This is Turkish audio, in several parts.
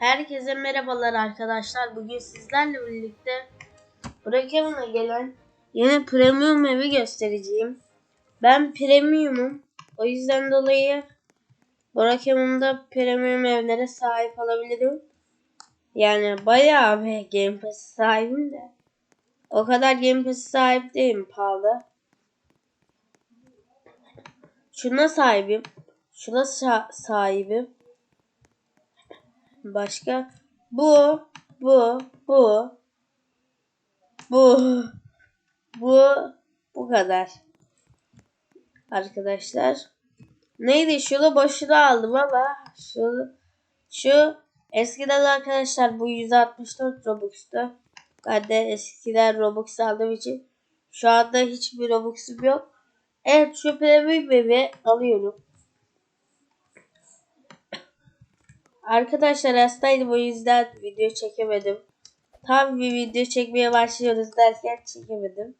Herkese merhabalar arkadaşlar. Bugün sizlerle birlikte Brookhaven'a gelen yeni premium evi göstereceğim. Ben premiumum. O yüzden dolayı Brookhaven'da premium evlere sahip olabilirim. Yani bayağı bir Game Pass sahibim de. O kadar Game Pass sahip değilim pahalı. Şuna sahibim. Şuna sa- sahibim. Başka bu bu bu bu bu bu kadar. Arkadaşlar. Neydi şunu boşuna aldım ama şu şu eskiden arkadaşlar bu 164 Robux'tu. Ben de eskiden Robux aldığım için şu anda hiçbir Robux'um yok. Evet şu premium evi alıyorum. Arkadaşlar hastaydım o yüzden video çekemedim. Tam bir video çekmeye başlıyoruz derken çekemedim.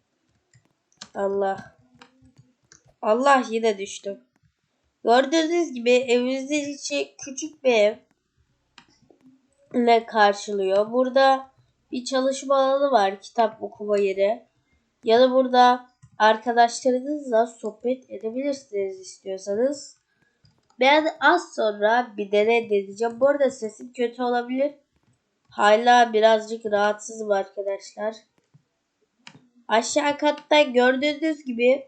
Allah. Allah yine düştüm. Gördüğünüz gibi evimizin içi küçük bir ev ile karşılıyor. Burada bir çalışma alanı var. Kitap okuma yeri. Ya da burada arkadaşlarınızla sohbet edebilirsiniz istiyorsanız. Ben az sonra bir deney deneyeceğim. Bu arada sesim kötü olabilir. Hala birazcık rahatsızım arkadaşlar. Aşağı katta gördüğünüz gibi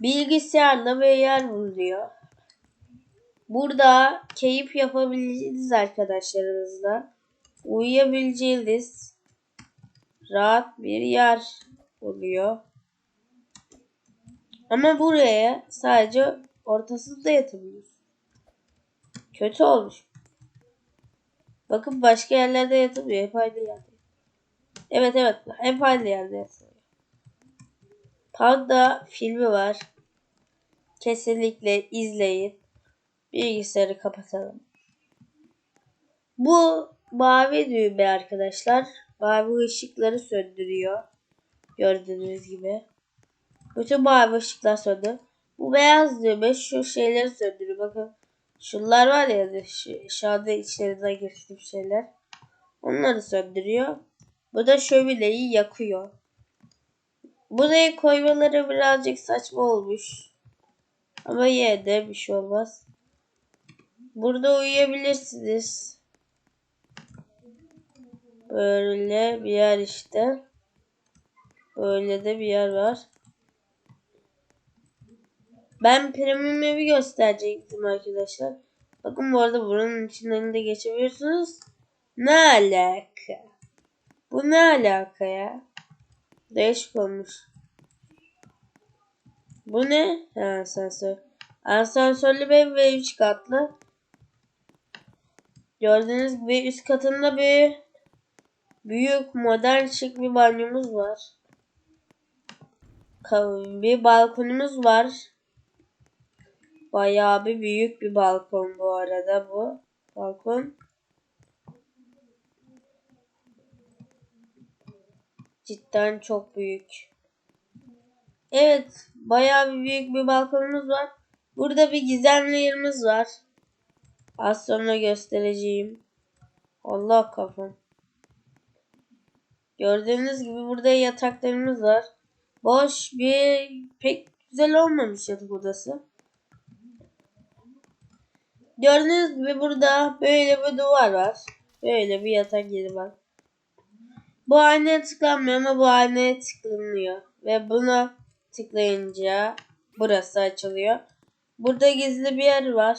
bilgisayarla bir yer bulunuyor. Burada keyif yapabileceğiniz arkadaşlarınızla uyuyabileceğiniz rahat bir yer oluyor. Ama buraya sadece ortasında yatabiliyorsun. Kötü olmuş. Bakın başka yerlerde yatamıyor. Hep aynı yerde. Evet evet. Hep aynı yerde yatıyor. Panda filmi var. Kesinlikle izleyin. Bilgisayarı kapatalım. Bu mavi düğme arkadaşlar. Mavi ışıkları söndürüyor. Gördüğünüz gibi. Bütün mavi ışıklar söndü. Bu beyaz düğme şu şeyleri söndürüyor. Bakın şunlar var ya şu, şu anda içlerinden geçtiğim şeyler. Onları söndürüyor. Bu da şömineyi yakıyor. Buraya koymaları birazcık saçma olmuş. Ama yine de bir şey olmaz. Burada uyuyabilirsiniz. Böyle bir yer işte. Böyle de bir yer var. Ben premium evi gösterecektim arkadaşlar. Bakın bu arada buranın içinden de geçebiliyorsunuz. Ne alaka? Bu ne alaka ya? Değişik olmuş. Bu ne? Ha, asansör. Asansörlü bir ve 3 katlı. Gördüğünüz gibi üst katında bir büyük modern şık bir banyomuz var. Bir balkonumuz var. Bayağı bir büyük bir balkon bu arada bu. Balkon. Cidden çok büyük. Evet. Bayağı bir büyük bir balkonumuz var. Burada bir gizemli yerimiz var. Az sonra göstereceğim. Allah kafam. Gördüğünüz gibi burada yataklarımız var. Boş bir pek güzel olmamış yatak odası. Gördüğünüz gibi burada böyle bir duvar var. Böyle bir yatak yeri var. Bu aynaya tıklanmıyor ama bu aynaya tıklanıyor. Ve buna tıklayınca burası açılıyor. Burada gizli bir yer var.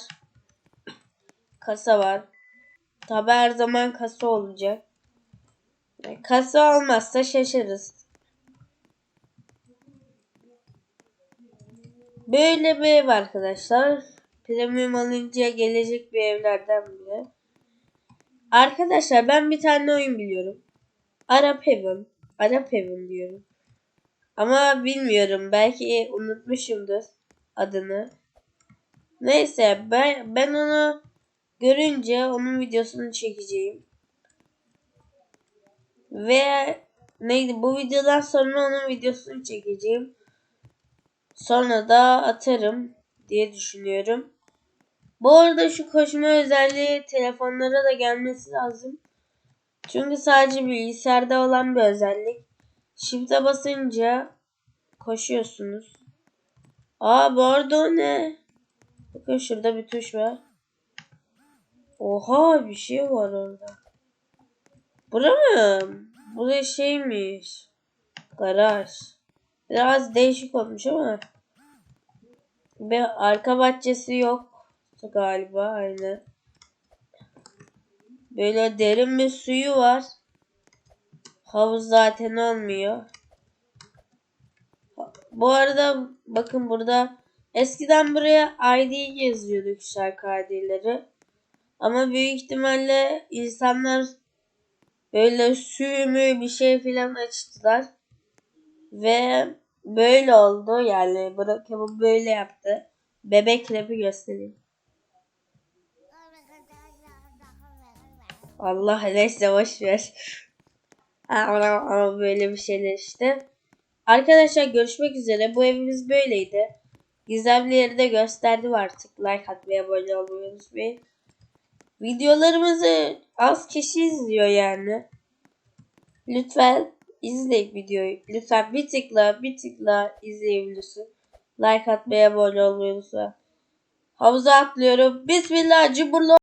Kasa var. Tabi her zaman kasa olacak. Kasa olmazsa şaşırırız. Böyle bir ev arkadaşlar. Premium alınca gelecek bir evlerden biri. Arkadaşlar ben bir tane oyun biliyorum. Arap Heaven. Arap Heaven diyorum. Ama bilmiyorum. Belki unutmuşumdur adını. Neyse ben, ben onu görünce onun videosunu çekeceğim. Ve neydi bu videodan sonra onun videosunu çekeceğim. Sonra da atarım diye düşünüyorum. Bu arada şu koşma özelliği telefonlara da gelmesi lazım. Çünkü sadece bilgisayarda olan bir özellik. Shift'e basınca koşuyorsunuz. Aa bu arada o ne? Bakın şurada bir tuş var. Oha bir şey var orada. Bura mı? Bu da şeymiş. Garaj. Biraz değişik olmuş ama. Bir arka bahçesi yok galiba aynen. Böyle derin bir suyu var. Havuz zaten olmuyor. Bu arada bakın burada eskiden buraya ID yazıyorduk şarkı ID'leri. Ama büyük ihtimalle insanlar böyle suyu mu bir şey filan açtılar. Ve böyle oldu yani Brokeman böyle yaptı. Bebek rapi göstereyim. Allah neyse boş ver. Ama ama böyle bir şeyler işte. Arkadaşlar görüşmek üzere. Bu evimiz böyleydi. Gizemli yeri de gösterdim artık. Like atmaya abone olmayı unutmayın. Videolarımızı az kişi izliyor yani. Lütfen izleyin videoyu. Lütfen bir tıkla bir tıkla izleyebilirsin. Like atmaya abone olmayı unutma. Havuza atlıyorum. Bismillah cumhurlu.